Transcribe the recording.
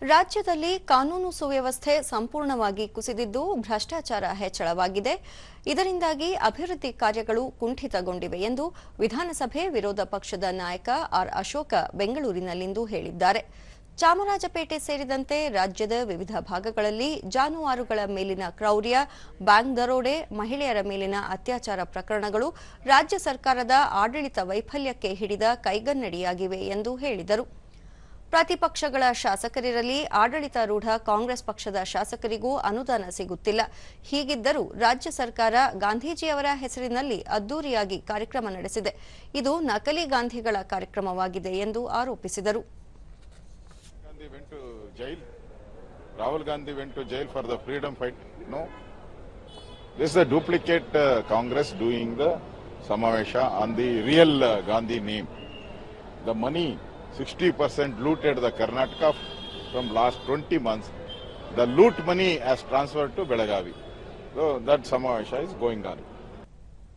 ರಾಜ್ಯದಲ್ಲಿ ಕಾನೂನು ಸುವ್ಯವಸ್ಥೆ ಸಂಪೂರ್ಣವಾಗಿ ಕುಸಿದಿದ್ದು ಭ್ರಷ್ಟಾಚಾರ ಹೆಚ್ಚಳವಾಗಿದೆ. ಇದರಿಂದಾಗಿ ಅಭಿವೃದ್ಧಿ ಕಾರ್ಯಗಳು ಕುಂಠಿತಗೊಂಡಿವೆ ಎಂದು ವಿಧಾನಸಭೆ ವಿರೋಧ ಪಕ್ಷದ ನಾಯಕ ಆರ್ ಅಶೋಕ ಬೆಂಗಳೂರಿನಲ್ಲಿಂದು ಹೇಳಿದ್ದಾರೆ. ಚಾಮರಾಜಪೇಟೆ ಸೇರಿದಂತೆ ರಾಜ್ಯದ ವಿವಿಧ ಭಾಗಗಳಲ್ಲಿ ಜಾನುವಾರುಗಳ ಮೇಲಿನ ಕ್ರೌರ್ಯ, ಬ್ಯಾಂಕ್ ದರೋಡೆ, ಮಹಿಳೆಯರ ಮೇಲಿನ ಅತ್ಯಾಚಾರ ಪ್ರಕರಣಗಳು ರಾಜ್ಯ ಸರ್ಕಾರದ ಆಡಳಿತ ವೈಫಲ್ಯಕ್ಕೆ ಹಿಡಿದ ಕೈಗನ್ನಡಿಯಾಗಿವೆ ಎಂದು ಹೇಳಿದರು. ಪ್ರತಿಪಕ್ಷಗಳ ಶಾಸಕರಿರಲಿ, ಆಡಳಿತಾರೂಢ ಕಾಂಗ್ರೆಸ್ ಪಕ್ಷದ ಶಾಸಕರಿಗೂ ಅನುದಾನ ಸಿಗುತ್ತಿಲ್ಲ. ಹೀಗಿದ್ದರೂ ರಾಜ್ಯ ಸರ್ಕಾರ ಗಾಂಧೀಜಿಯವರ ಹೆಸರಿನಲ್ಲಿ ಅದ್ದೂರಿಯಾಗಿ ಕಾರ್ಯಕ್ರಮ ನಡೆಸಿದೆ. ಇದು ನಕಲಿ ಗಾಂಧಿಗಳ ಕಾರ್ಯಕ್ರಮವಾಗಿದೆ ಎಂದು ಆರೋಪಿಸಿದರು. Rahul Gandhi jail. Jail for the to fight no the freedom duplicate Congress This is a duplicate the Congress doing the Samavesha on the real uh, Gandhi name. The money, 60% looted the Karnataka from last 20 months. The loot money has transferred to Belagavi. So that Samavesha is going on.